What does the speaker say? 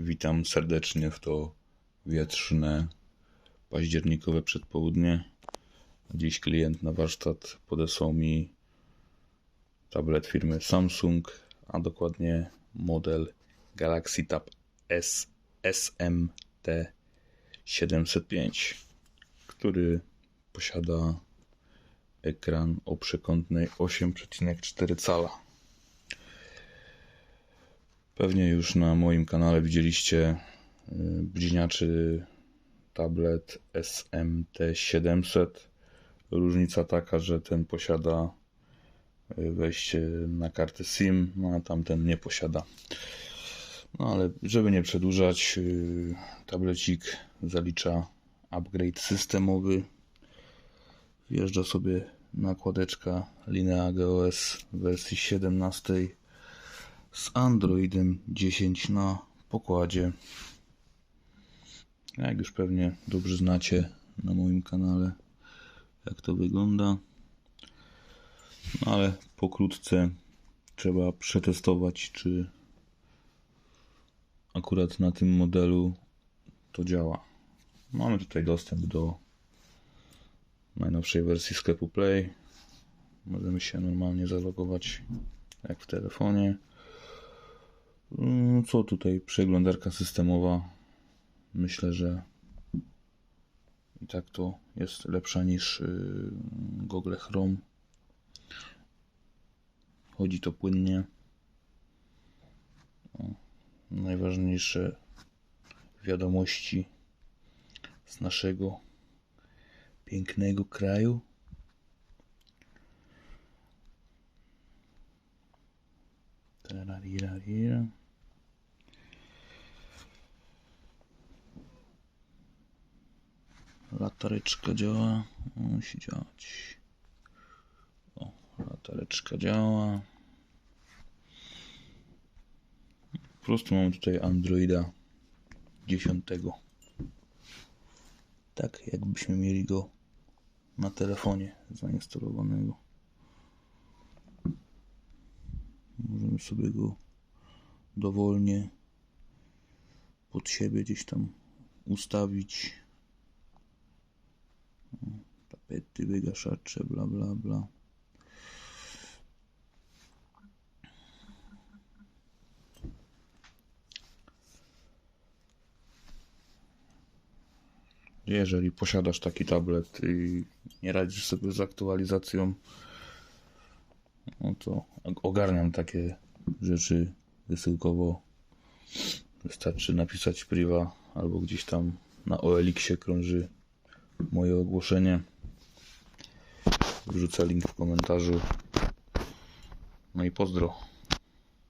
Witam serdecznie w to wietrzne październikowe przedpołudnie. Dziś klient na warsztat podesłał mi tablet firmy Samsung, a dokładnie model Galaxy Tab S SMT 705, który posiada ekran o przekątnej 8,4 cala. Pewnie już na moim kanale widzieliście y, bliźniaczy tablet SMT700. Różnica taka, że ten posiada y, wejście na kartę SIM, no a tamten nie posiada. No ale żeby nie przedłużać, y, tablecik zalicza upgrade systemowy. Wjeżdża sobie nakładeczka Linea GOS wersji 17 z Androidem 10 na pokładzie. Jak już pewnie dobrze znacie na moim kanale, jak to wygląda. No ale pokrótce trzeba przetestować, czy akurat na tym modelu to działa. Mamy tutaj dostęp do najnowszej wersji sklepu Play. Możemy się normalnie zalogować jak w telefonie. Mm, Co tutaj? Przeglądarka systemowa. Myślę, że i tak to jest lepsza niż yy, Google Chrome. Chodzi to płynnie. Najważniejsze wiadomości z naszego pięknego kraju. Tararira. Latareczka działa. Musi działać. O, latareczka działa. Po prostu mam tutaj Androida 10. Tak jakbyśmy mieli go na telefonie zainstalowanego. Sobie go dowolnie pod siebie gdzieś tam ustawić. Tapety, wygaszacze, bla bla bla. Jeżeli posiadasz taki tablet i nie radzisz sobie z aktualizacją, no to ogarniam takie rzeczy wysyłkowo. Wystarczy napisać priwa albo gdzieś tam na OLX-ie krąży moje ogłoszenie. Wrzucę link w komentarzu. No i pozdro.